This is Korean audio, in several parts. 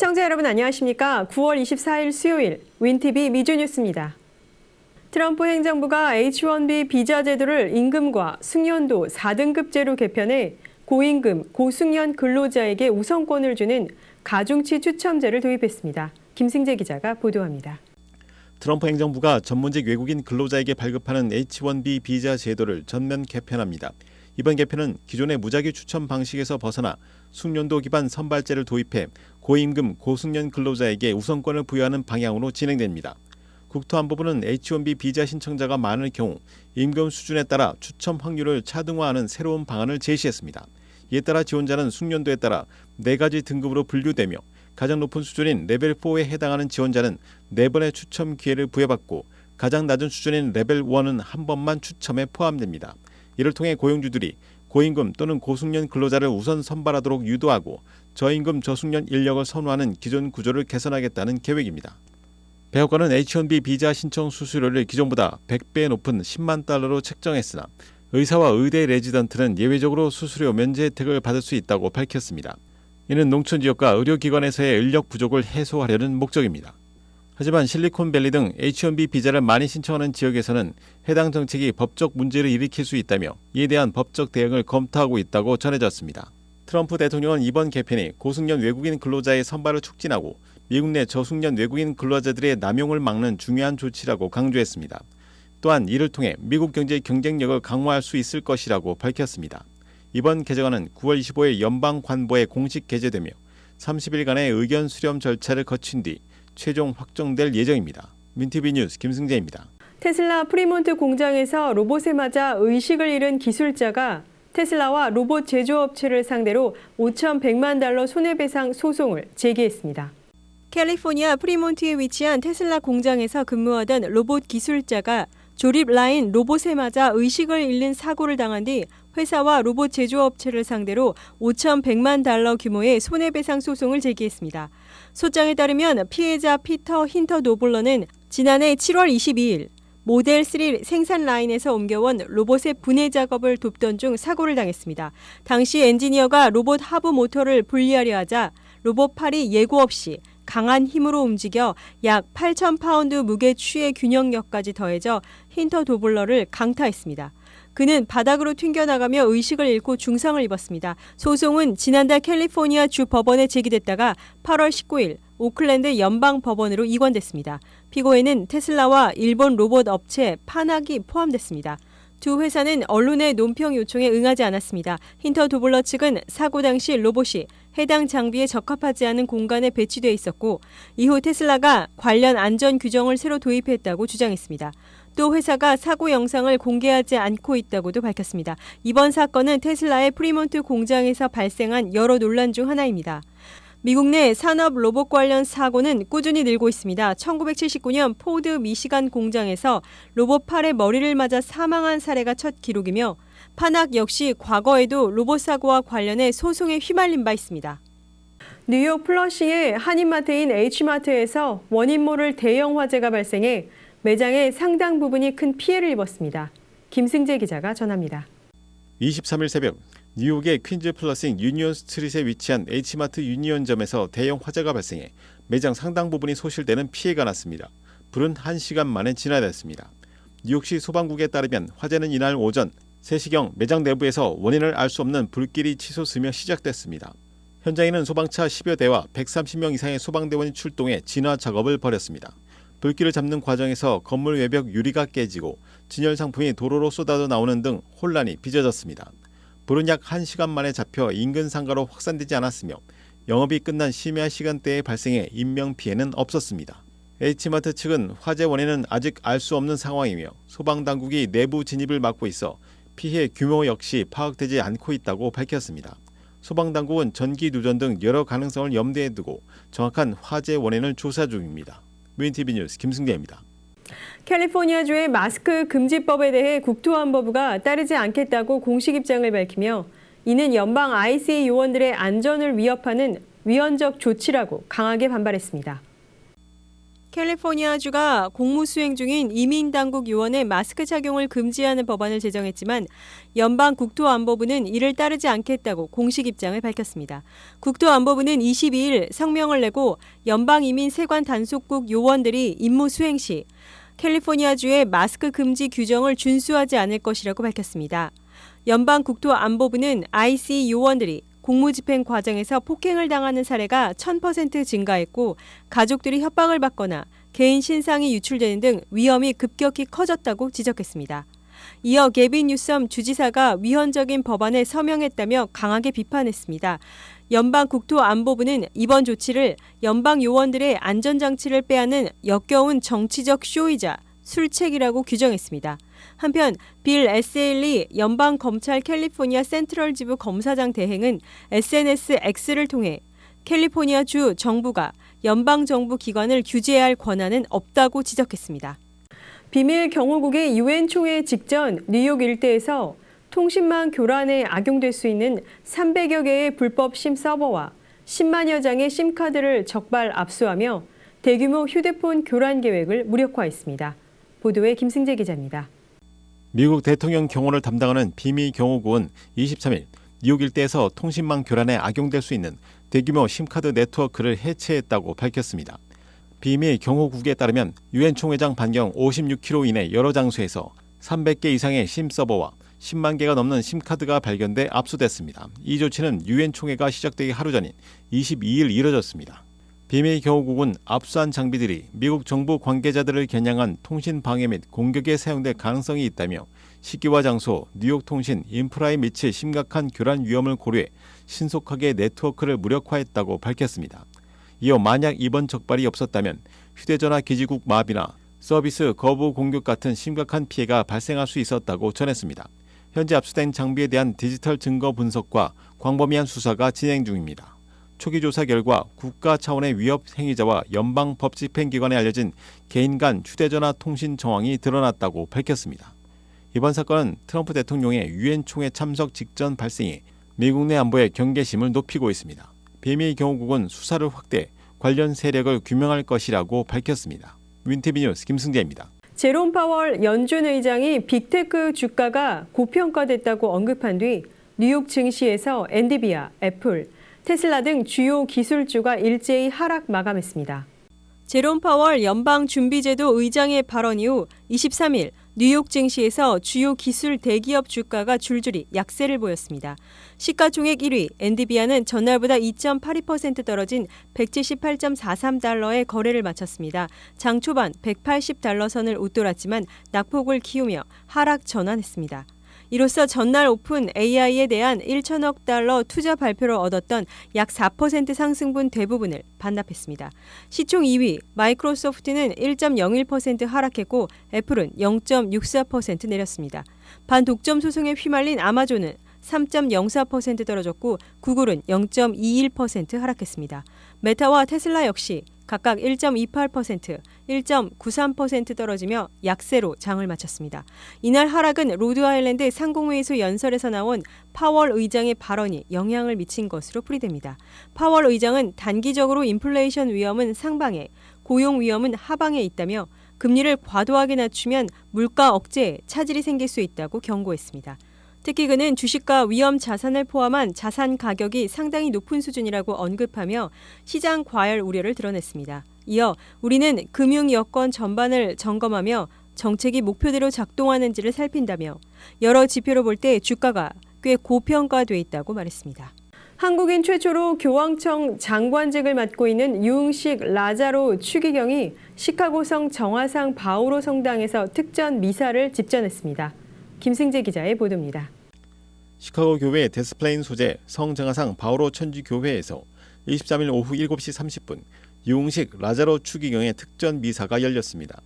시청자 여러분 안녕하십니까? 9월 24일 수요일 윈티비 미주뉴스입니다. 트럼프 행정부가 H-1B 비자 제도를 임금과 숙련도 4등급제로 개편해 고임금, 고숙련 근로자에게 우선권을 주는 가중치 추첨제를 도입했습니다. 김승재 기자가 보도합니다. 트럼프 행정부가 전문직 외국인 근로자에게 발급하는 H-1B 비자 제도를 전면 개편합니다. 이번 개편은 기존의 무작위 추첨 방식에서 벗어나 숙련도 기반 선발제를 도입해 고임금, 고숙련 근로자에게 우선권을 부여하는 방향으로 진행됩니다. 국토안보부는 H-1B 비자 신청자가 많을 경우 임금 수준에 따라 추첨 확률을 차등화하는 새로운 방안을 제시했습니다. 이에 따라 지원자는 숙련도에 따라 네 가지 등급으로 분류되며 가장 높은 수준인 레벨 4에 해당하는 지원자는 네 번의 추첨 기회를 부여받고 가장 낮은 수준인 레벨 1은 한 번만 추첨에 포함됩니다. 이를 통해 고용주들이 고임금 또는 고숙련 근로자를 우선 선발하도록 유도하고 저임금 저숙련 인력을 선호하는 기존 구조를 개선하겠다는 계획입니다. 배우관은 H1B 비자 신청 수수료를 기존보다 100배 높은 10만 달러로 책정했으나 의사와 의대 레지던트는 예외적으로 수수료 면제 혜택을 받을 수 있다고 밝혔습니다. 이는 농촌 지역과 의료기관에서의 인력 부족을 해소하려는 목적입니다. 하지만 실리콘밸리 등 H1B 비자를 많이 신청하는 지역에서는 해당 정책이 법적 문제를 일으킬 수 있다며 이에 대한 법적 대응을 검토하고 있다고 전해졌습니다. 트럼프 대통령은 이번 개편이 고숙련 외국인 근로자의 선발을 촉진하고 미국 내 저숙련 외국인 근로자들의 남용을 막는 중요한 조치라고 강조했습니다. 또한 이를 통해 미국 경제의 경쟁력을 강화할 수 있을 것이라고 밝혔습니다. 이번 개정안은 9월 25일 연방 관보에 공식 게재되며 30일간의 의견 수렴 절차를 거친 뒤 최종 확정될 예정입니다. 민티비 뉴스 김승재입니다. 테슬라 프리몬트 공장에서 로봇에 맞아 의식을 잃은 기술자가 테슬라와 로봇 제조업체를 상대로 5,100만 달러 손해배상 소송을 제기했습니다. 캘리포니아 프리몬트에 위치한 테슬라 공장에서 근무하던 로봇 기술자가 조립 라인 로봇에 맞아 의식을 잃는 사고를 당한 뒤 회사와 로봇 제조업체를 상대로 5,100만 달러 규모의 손해배상 소송을 제기했습니다. 소장에 따르면 피해자 피터 힌터 노블러는 지난해 7월 22일 모델 3 생산 라인에서 옮겨온 로봇의 분해 작업을 돕던 중 사고를 당했습니다. 당시 엔지니어가 로봇 하부 모터를 분리하려 하자 로봇 팔이 예고 없이 강한 힘으로 움직여 약 8,000파운드 무게 추의 균형력까지 더해져 힌터 도블러를 강타했습니다. 그는 바닥으로 튕겨나가며 의식을 잃고 중상을 입었습니다. 소송은 지난달 캘리포니아 주 법원에 제기됐다가 8월 19일 오클랜드 연방 법원으로 이관됐습니다. 피고에는 테슬라와 일본 로봇 업체 파낙이 포함됐습니다. 두 회사는 언론의 논평 요청에 응하지 않았습니다. 힌터 도블러 측은 사고 당시 로봇이 해당 장비에 적합하지 않은 공간에 배치돼 있었고 이후 테슬라가 관련 안전 규정을 새로 도입했다고 주장했습니다. 또 회사가 사고 영상을 공개하지 않고 있다고도 밝혔습니다. 이번 사건은 테슬라의 프리몬트 공장에서 발생한 여러 논란 중 하나입니다. 미국 내 산업 로봇 관련 사고는 꾸준히 늘고 있습니다. 1979년 포드 미시간 공장에서 로봇 팔에 머리를 맞아 사망한 사례가 첫 기록이며 파낙 역시 과거에도 로봇 사고와 관련해 소송에 휘말린 바 있습니다. 뉴욕 플러싱의 한인마트인 H마트에서 원인 모를 대형 화재가 발생해 매장의 상당 부분이 큰 피해를 입었습니다. 김승재 기자가 전합니다. 23일 새벽 뉴욕의 퀸즈 플러싱 유니온 스트릿에 위치한 H마트 유니온점에서 대형 화재가 발생해 매장 상당 부분이 소실되는 피해가 났습니다. 불은 1시간 만에 진화됐습니다. 뉴욕시 소방국에 따르면 화재는 이날 오전 3시경 매장 내부에서 원인을 알 수 없는 불길이 치솟으며 시작됐습니다. 현장에는 소방차 10여 대와 130명 이상의 소방대원이 출동해 진화 작업을 벌였습니다. 불길을 잡는 과정에서 건물 외벽 유리가 깨지고 진열 상품이 도로로 쏟아져 나오는 등 혼란이 빚어졌습니다. 불은 약 1시간 만에 잡혀 인근 상가로 확산되지 않았으며 영업이 끝난 심야 시간대에 발생해 인명 피해는 없었습니다. H마트 측은 화재 원인은 아직 알 수 없는 상황이며 소방 당국이 내부 진입을 막고 있어 피해 규모 역시 파악되지 않고 있다고 밝혔습니다. 소방 당국은 전기 누전 등 여러 가능성을 염두에 두고 정확한 화재 원인을 조사 중입니다. 윈티비 뉴스 김승재입니다. 캘리포니아주의 마스크 금지법에 대해 국토안보부가 따르지 않겠다고 공식 입장을 밝히며 이는 연방 ICA 요원들의 안전을 위협하는 위헌적 조치라고 강하게 반발했습니다. 캘리포니아주가 공무 수행 중인 이민 당국 요원의 마스크 착용을 금지하는 법안을 제정했지만 연방 국토안보부는 이를 따르지 않겠다고 공식 입장을 밝혔습니다. 국토안보부는 22일 성명을 내고 연방 이민 세관 단속국 요원들이 임무 수행 시 캘리포니아주의 마스크 금지 규정을 준수하지 않을 것이라고 밝혔습니다. 연방 국토안보부는 IC 요원들이 공무집행 과정에서 폭행을 당하는 사례가 1000% 증가했고 가족들이 협박을 받거나 개인 신상이 유출되는 등 위험이 급격히 커졌다고 지적했습니다. 이어 게빈 뉴섬 주지사가 위헌적인 법안에 서명했다며 강하게 비판했습니다. 연방 국토안보부는 이번 조치를 연방 요원들의 안전장치를 빼앗는 역겨운 정치적 쇼이자 술책이라고 규정했습니다. 한편 빌 에세일리 연방 검찰 캘리포니아 센트럴 지부 검사장 대행은 SNS X를 통해 캘리포니아 주 정부가 연방 정부 기관을 규제해야 할 권한은 없다고 지적했습니다. 비밀 경호국의 유엔 총회 직전 뉴욕 일대에서 통신망 교란에 악용될 수 있는 300여 개의 불법 심 서버와 10만여 장의 심카드를 적발 압수하며 대규모 휴대폰 교란 계획을 무력화했습니다. 보도에 김승재 기자입니다. 미국 대통령 경호를 담당하는 비밀 경호국은 23일 뉴욕 일대에서 통신망 교란에 악용될 수 있는 대규모 심카드 네트워크를 해체했다고 밝혔습니다. 비밀 경호국에 따르면 유엔 총회장 반경 56km 이내 여러 장소에서 300개 이상의 심 서버와 10만 개가 넘는 심카드가 발견돼 압수됐습니다. 이 조치는 유엔 총회가 시작되기 하루 전인 22일 이뤄졌습니다. 비밀 경호국은 압수한 장비들이 미국 정부 관계자들을 겨냥한 통신 방해 및 공격에 사용될 가능성이 있다며 시기와 장소, 뉴욕 통신 인프라에 미칠 심각한 교란 위험을 고려해 신속하게 네트워크를 무력화했다고 밝혔습니다. 이어 만약 이번 적발이 없었다면 휴대전화 기지국 마비나 서비스 거부 공격 같은 심각한 피해가 발생할 수 있었다고 전했습니다. 현재 압수된 장비에 대한 디지털 증거 분석과 광범위한 수사가 진행 중입니다. 초기 조사 결과 국가 차원의 위협 행위자와 연방 법 집행기관에 알려진 개인 간 휴대전화 통신 정황이 드러났다고 밝혔습니다. 이번 사건은 트럼프 대통령의 유엔 총회 참석 직전 발생해 미국 내 안보의 경계심을 높이고 있습니다. 비밀 경호국은 수사를 확대, 관련 세력을 규명할 것이라고 밝혔습니다. 윈티비 뉴스 김승재입니다. 제롬 파월 연준 의장이 빅테크 주가가 고평가됐다고 언급한 뒤 뉴욕 증시에서 엔디비아, 애플, 테슬라 등 주요 기술주가 일제히 하락 마감했습니다. 제롬 파월 연방 준비제도 의장의 발언 이후 23일 뉴욕 증시에서 주요 기술 대기업 주가가 줄줄이 약세를 보였습니다. 시가총액 1위 엔디비아는 전날보다 2.82% 떨어진 178.43달러의 거래를 마쳤습니다. 장 초반 180달러 선을 웃돌았지만 낙폭을 키우며 하락 전환했습니다. 이로써 전날 오픈 AI에 대한 1천억 달러 투자 발표를 얻었던 약 4% 상승분 대부분을 반납했습니다. 시총 2위 마이크로소프트는 1.01% 하락했고 애플은 0.64% 내렸습니다. 반독점 소송에 휘말린 아마존은 3.04% 떨어졌고 구글은 0.21% 하락했습니다. 메타와 테슬라 역시 각각 1.28%, 1.93% 떨어지며 약세로 장을 마쳤습니다. 이날 하락은 로드아일랜드 상공회의소 연설에서 나온 파월 의장의 발언이 영향을 미친 것으로 풀이됩니다. 파월 의장은 단기적으로 인플레이션 위험은 상방에, 고용 위험은 하방에 있다며 금리를 과도하게 낮추면 물가 억제에 차질이 생길 수 있다고 경고했습니다. 특히 그는 주식과 위험 자산을 포함한 자산 가격이 상당히 높은 수준이라고 언급하며 시장 과열 우려를 드러냈습니다. 이어 우리는 금융 여건 전반을 점검하며 정책이 목표대로 작동하는지를 살핀다며 여러 지표로 볼 때 주가가 꽤 고평가돼 있다고 말했습니다. 한국인 최초로 교황청 장관직을 맡고 있는 유흥식 라자로 추기경이 시카고성 정화상 바오로 성당에서 특전 미사를 집전했습니다. 김승재 기자의 보도입니다. 시카고 교회 데스플레인 소재 성정하상 바오로 천주 교회에서 23일 오후 7시 30분 유흥식 라자로 추기경의 특전 미사가 열렸습니다.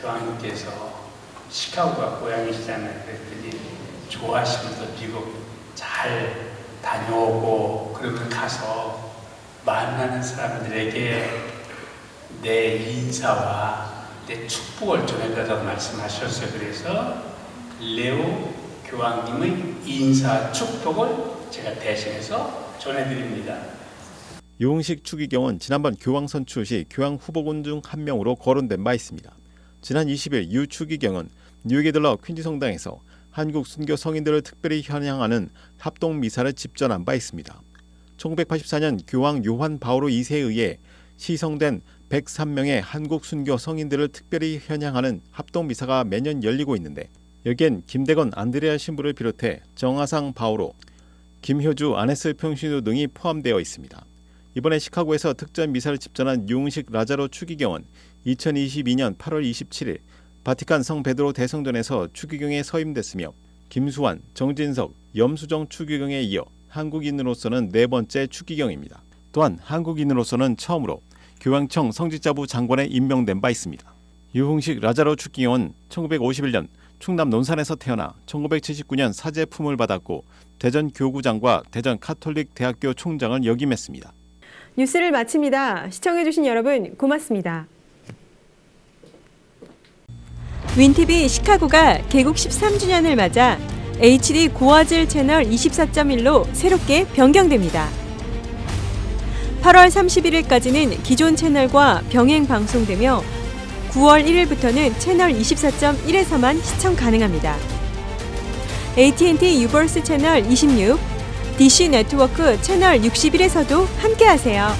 교황님께서 시카고가 고향이시잖아요. 그랬더니 좋아하시면서 미국 잘 다녀오고 그러면 가서 만나는 사람들에게 내 인사와 내 축복을 전해달라고 말씀하셨어요. 그래서 레오 교황님의 인사 축복을 제가 대신해서 전해드립니다. 유흥식 추기경은 지난번 교황 선출 시 교황 후보군 중 한 명으로 거론된 바 있습니다. 지난 20일 유 추기경은 뉴욕에 들러 퀸지 성당에서 한국 순교 성인들을 특별히 현양하는 합동 미사를 집전한 바 있습니다. 1984년 교황 요한 바오로 2세에 의해 시성된 103명의 한국 순교 성인들을 특별히 현양하는 합동 미사가 매년 열리고 있는데 여기엔 김대건 안드레아 신부를 비롯해 정하상 바오로, 김효주 아네스 평신도 등이 포함되어 있습니다. 이번에 시카고에서 특전 미사를 집전한 유흥식 라자로 추기경은 2022년 8월 27일 바티칸 성 베드로 대성전에서 추기경에 서임됐으며 김수환, 정진석, 염수정 추기경에 이어 한국인으로서는 네 번째 추기경입니다. 또한 한국인으로서는 처음으로 교황청 성직자부 장관에 임명된 바 있습니다. 유흥식 라자로 추기경은 1951년 충남 논산에서 태어나 1979년 사제품을 받았고 대전 교구장과 대전 카톨릭 대학교 총장을 역임했습니다. 뉴스를 마칩니다. 시청해주신 여러분 고맙습니다. 윈티비 시카고가 개국 13주년을 맞아 HD 고화질 채널 24.1로 새롭게 변경됩니다. 8월 31일까지는 기존 채널과 병행 방송되며 9월 1일부터는 채널 24.1에서만 시청 가능합니다. AT&T 유버스 채널 26, DC 네트워크 채널 61에서도 함께하세요.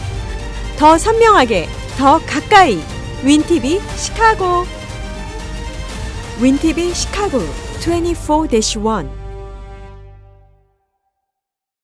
더 선명하게, 더 가까이 윈티비 시카고 윈티비 시카고 24-1